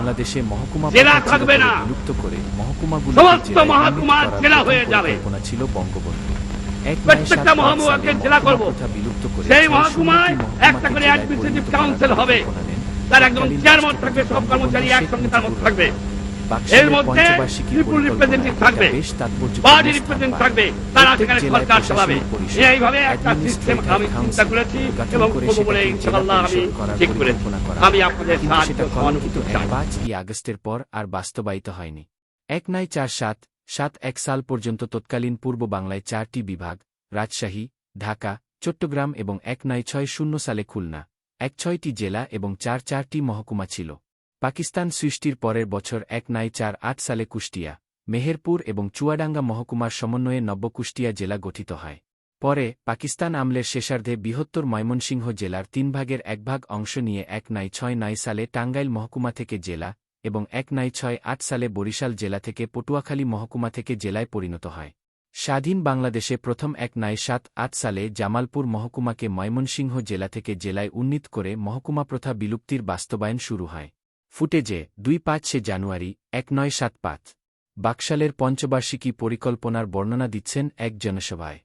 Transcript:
বাংলাদেশে মহকুমা জেলা থাকবে না। বিলুপ্ত করে মহকুমাগুলো সমস্ত মহকুমা জেলা হয়ে যাবে। ছিল বঙ্গবন্ধু প্রত্যেকটা মহকুমাকে জেলা করব। বিলুপ্ত করে সেই মহকুমায় একটা করে অ্যাডমিনিস্ট্রেটিভ কাউন্সিল হবে। তার একদম চেয়ারম্যান থাকবে, সব কর্মচারী একসঙ্গে তার মধ্যে থাকবে। এর মধ্যে রিপ্রেজেন্টেটিভ থাকবে স্থান রিপ্রেজেন্ট থাকবে তারা প্রত্যেক সেখানে সরকার চালাবে। এইভাবে একটা সিস্টেম আমি চিন্তা করেছি এবং করব বলে ইনশাআল্লাহ আমি ঠিক করেছি। আমি আপনাদের সাহায্য সহানুভূতি পাঁচ ই আগস্টের পর আর বাস্তবায়িত হয়নি। এক নয় চার সাত সাত এক সাল পর্যন্ত তৎকালীন পূর্ব বাংলায় চারটি বিভাগ রাজশাহী ঢাকা চট্টগ্রাম এবং এক নয় ছয় শূন্য সালে খুলনা এক ছয়টি জেলা এবং চার চারটি মহকুমা ছিল। পাকিস্তান সৃষ্টির পরের বছর এক নয় চার আট সালে কুষ্টিয়া, মেহেরপুর এবং চুয়াডাঙ্গা মহকুমার সমন্বয়ে নব্য কুষ্টিয়া জেলা গঠিত হয়। পরে, পাকিস্তান আমলের শেষার্ধে বৃহত্তর ময়মনসিংহ জেলার তিন ভাগের এক ভাগ অংশ নিয়ে এক নাই ছয় নয় সালে টাঙ্গাইল মহকুমা থেকে জেলা এবং এক নাই ছয় আট সালে বরিশাল জেলা থেকে পটুয়াখালী মহকুমা থেকে জেলায় পরিণত হয়। স্বাধীন বাংলাদেশে প্রথম এক নাই সাত আট সালে জামালপুর মহকুমাকে ময়মনসিংহ জেলা থেকে জেলায় উন্নীত করে মহকুমা প্রথা বিলুপ্তির বাস্তবায়ন শুরু হয়। ফুটেজে দুই পাঁচে জানুয়ারি, এক নয় সাত পাঁচ। বাকশালের পঞ্চবার্ষিকী পরিকল্পনার বর্ণনা দিচ্ছেন এক জনসভায়।